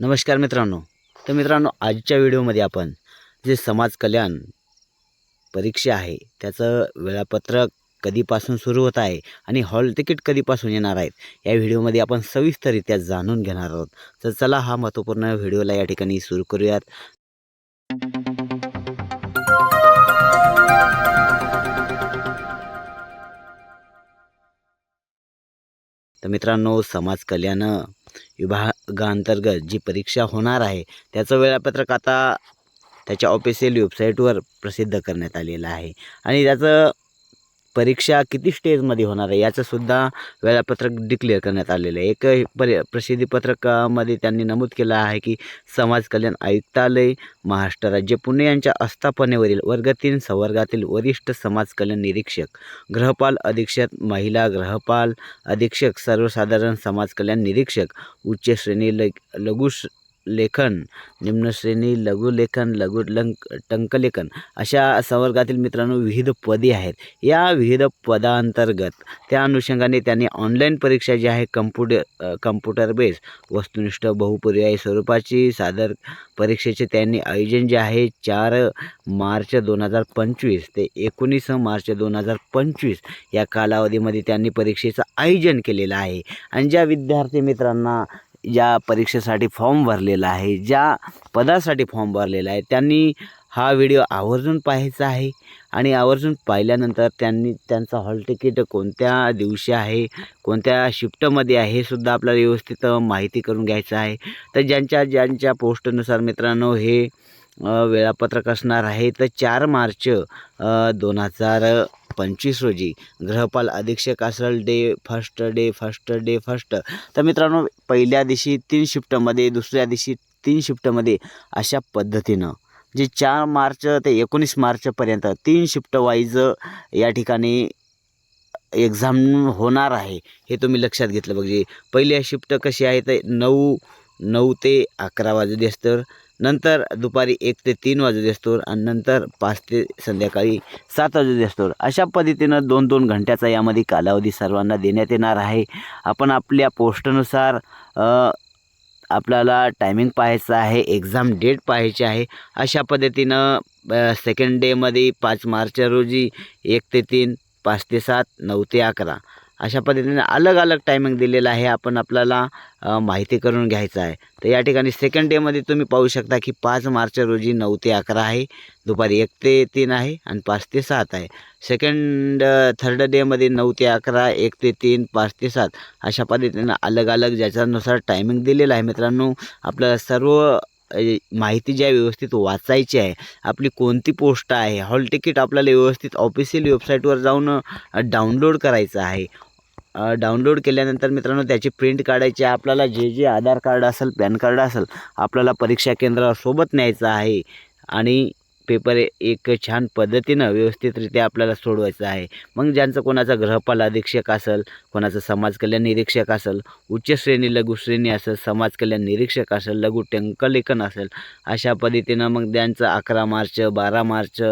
नमस्कार मित्रांनो. तर मित्रांनो आजच्या व्हिडिओमध्ये आपण जे समाज कल्याण परीक्षा आहे त्याचं वेळापत्रक कधीपासून सुरू होत आहे आणि हॉल तिकीट कधीपासून येणार आहेत या व्हिडिओमध्ये आपण सविस्तररित्या जाणून घेणार आहोत. तर चला हा महत्त्वपूर्ण व्हिडिओला या ठिकाणी सुरू करूयात. तर मित्रांनो समाज कल्याण विभागांतर्गत जी परीक्षा होणार आहे त्याचं वेळापत्रक आता त्याच्या ऑफिशियल वेबसाईटवर प्रसिद्ध करण्यात आलेलं आहे. आणि त्याचं परीक्षा किती स्टेजमध्ये होणार आहे याचंसुद्धा वेळापत्रक डिक्लेअर करण्यात आलेलं आहे. एक परि प्रसिद्धीपत्रकामध्ये त्यांनी नमूद केलं आहे की समाज कल्याण आयुक्तालय महाराष्ट्र राज्य पुणे यांच्या आस्थापनेवरील वर्ग तीन संवर्गातील वरिष्ठ समाज कल्याण निरीक्षक गृहपाल अधीक्षक महिला गृहपाल अधीक्षक सर्वसाधारण समाज कल्याण निरीक्षक उच्च श्रेणी ल लघु लेखन निम्नश्रेणी लघुलेखन लघु लंक टंकलेखन अशा संवर्गातील मित्रांनो विविध पदे आहेत. या विविध पदांतर्गत त्या अनुषंगाने त्यांनी ऑनलाईन परीक्षा जी आहे कम्प्युटर कम्प्युटर बेस वस्तुनिष्ठ बहुपर्यायी स्वरूपाची सादर परीक्षेचे त्यांनी आयोजन जे आहे चार मार्च दोन हजार पंचवीस ते एकोणीस मार्च दोन हजार पंचवीस या कालावधीमध्ये त्यांनी परीक्षेचं आयोजन केलेलं आहे. आणि ज्या विद्यार्थी मित्रांना ज्या परीक्षेसाठी फॉर्म भरलेला आहे. ज्या पदासाठी फॉर्म भरलेला आहे त्यांनी हा व्हिडिओ आवर्जून पाहायचा आहे आणि आवर्जून पाहिल्यानंतर त्यांनी त्यांचा हॉल तिकीट कोणत्या दिवशी आहे कोणत्या शिफ्टमध्ये आहे हे सुद्धा आपल्याला व्यवस्थित माहिती करून घ्यायचं आहे. तर ज्यांच्या ज्यांच्या पोस्टनुसार मित्रांनो हे वेळापत्रक असणार आहे तर चार मार्च दोन हजार पंचवीस रोजी. गृहपाल अधीक्षक असेल day first day first day first. तर मित्रांनो पहिल्या दिवशी तीन शिफ्टमध्ये दुसऱ्या दिवशी तीन शिफ्टमध्ये अशा पद्धतीनं जे चार मार्च ते एकोणीस मार्चपर्यंत तीन शिफ्ट वाईज या ठिकाणी एक्झाम होणार आहे हे तुम्ही लक्षात घेतलं पाहिजे. पहिली शिफ्ट कशी आहे तर नऊ नऊ ते अकरा वाजू तर नंतर दुपारी एक ते तीन वाजू असतो आणि नंतर पाच ते संध्याकाळी सात वाजू असतो. अशा पद्धतीनं दोन दोन घंट्याचा यामध्ये कालावधी सर्वांना देण्यात येणार आहे. आपण आपल्या पोस्टनुसार आपल्याला टायमिंग पाहायचं आहे एक्झाम डेट पाहायची आहे. अशा पद्धतीनं सेकंड डेमध्ये पाच मार्च रोजी एक ते तीन पाच ते सात नऊ ते अकरा. अशा पद्धतीने अलग अलग टायमिंग दिलेला आहे. आपण आपल्याला माहिती करून घ्यायचं आहे. तर या ठिकाणी सेकंड डेमध्ये तुम्ही पाहू शकता की पाच मार्च रोजी नऊ ते अकरा आहे. दुपारी एक ते तीन आहे आणि पाच ते सात आहे. सेकंड थर्ड डेमध्ये नऊ ते अकरा एक ते तीन पाच ते सात. अशा पद्धतीनं अलग अलग ज्याच्यानुसार टायमिंग दिलेलं आहे. मित्रांनो आपल्याला सर्व माहिती जी आहे व्यवस्थित वाचायची आहे. आपली कोणती पोस्ट आहे? हॉल तिकीट आपल्याला व्यवस्थित ऑफिशियल वेबसाईटवर जाऊन डाउनलोड करायचं आहे. डाउनलोड केल्यानंतर मित्रांनो त्याची प्रिंट काढायची आपल्याला जे जे आधार कार्ड असेल पॅन कार्ड असेल आपल्याला परीक्षा केंद्रासोबत न्यायचं आहे. आणि पेपर एक छान पद्धतीनं व्यवस्थितरित्या आपल्याला सोडवायचं आहे. मग ज्यांचं कोणाचा ग्रहपाल अधीक्षक असेल कोणाचं समाज कल्याण निरीक्षक असेल उच्च श्रेणी लघुश्रेणी असेल समाज कल्याण निरीक्षक असेल लघु टंकलेखन असेल अशा पद्धतीनं मग त्यांचं अकरा मार्च बारा मार्च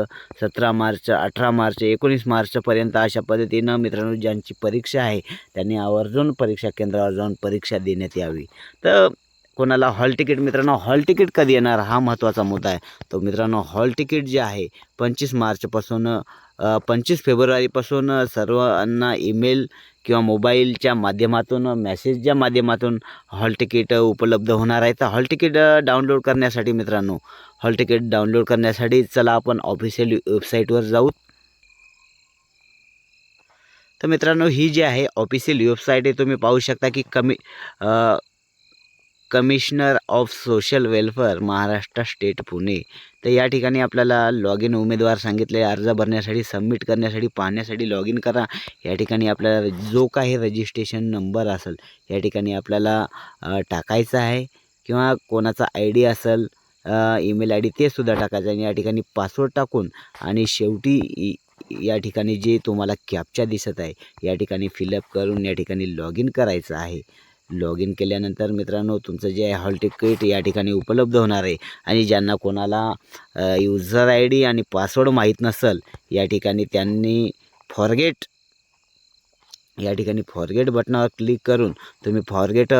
सतरा मार्च अठरा मार्च एकोणीस मार्चपर्यंत अशा पद्धतीनं मित्रांनो ज्यांची परीक्षा आहे त्यांनी आवर्जून परीक्षा केंद्रावर जाऊन परीक्षा देण्यात यावी. तर कोणाला हॉल तिकीट मित्रांनो हॉल तिकीट कधी येणार हा महत्त्वाचा मुद्दा आहे. तो मित्रांनो हॉल तिकीट जे आहे पंचवीस मार्चपासून पंचवीस फेब्रुवारीपासून सर्वांना ईमेल किंवा मोबाईलच्या माध्यमातून मेसेजच्या माध्यमातून हॉल तिकीट उपलब्ध होणार आहे. तर हॉल तिकीट डाउनलोड करण्यासाठी मित्रांनो हॉल तिकीट डाउनलोड करण्यासाठी चला आपण ऑफिशियल वेबसाईटवर जाऊ. तर मित्रांनो ही जी आहे ऑफिशियल वेबसाईट आहे तुम्ही पाहू शकता की कमी commissioner of social welfare Maharashtra state Pune. तर या ठिकाणी आपल्याला लॉग इन उमेदवार सांगितले अर्ज भरण्यासाठी सबमिट करण्यासाठी पाहण्यासाठी लॉग इन करा. या ठिकाणी आपल्याला जो काही रजिस्ट्रेशन नंबर असेल या ठिकाणी आपल्याला टाकायचा आहे. किंवा कोणाचा आय डी असेल ईमेल आय डी ते सुद्धा टाकायचं आणि या ठिकाणी पासवर्ड टाकून आणि शेवटी या ठिकाणी जे तुम्हाला कॅपचा दिसत आहे या ठिकाणी फिलअप करून या ठिकाणी लॉग इन करायचं आहे. लॉग इन केल्यानंतर मित्रांनो तुमचं जे आहे हॉल तिकीट या ठिकाणी उपलब्ध होणार आहे. आणि ज्यांना कोणाला युजर आय डी आणि पासवर्ड माहीत नसेल या ठिकाणी त्यांनी फॉरगेट या ठिकाणी फॉरगेट बटनावर क्लिक करून तुम्ही फॉरगेट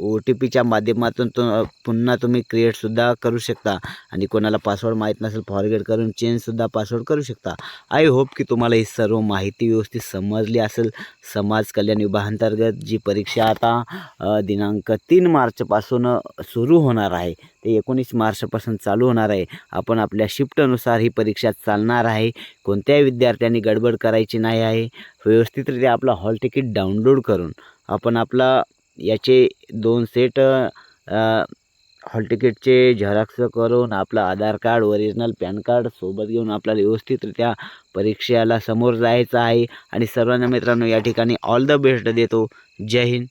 ओ टी पीच्या माध्यमातून तो पुन्हा तुम्ही क्रिएटसुद्धा करू शकता. आणि कोणाला पासवर्ड माहीत नसेल फॉरगेट करून चेंजसुद्धा पासवर्ड करू शकता. आय होप की तुम्हाला ही सर्व माहिती व्यवस्थित समजली असेल. समाज कल्याण विभागांतर्गत जी परीक्षा आता दिनांक तीन मार्चपासून सुरू होणार आहे ते एकोणीस मार्चपासून चालू होणार आहे. आपण आपल्या शिफ्टनुसार ही परीक्षा चालणार आहे. कोणत्याही विद्यार्थ्यांनी गडबड करायची नाही आहे. व्यवस्थितरित्या आपला हॉल तिकीट डाउनलोड करून आपण आपला याचे दोन सेट हॉल तिकीटचे झेरॉक्स करून आपलं Aadhaar card original PAN card सोबत घेऊन आपल्याला व्यवस्थितरित्या परीक्षेला समोर जायचं आहे. आणि सर्वांना मित्रांनो या ठिकाणी ऑल द बेस्ट देतो. जय हिंद.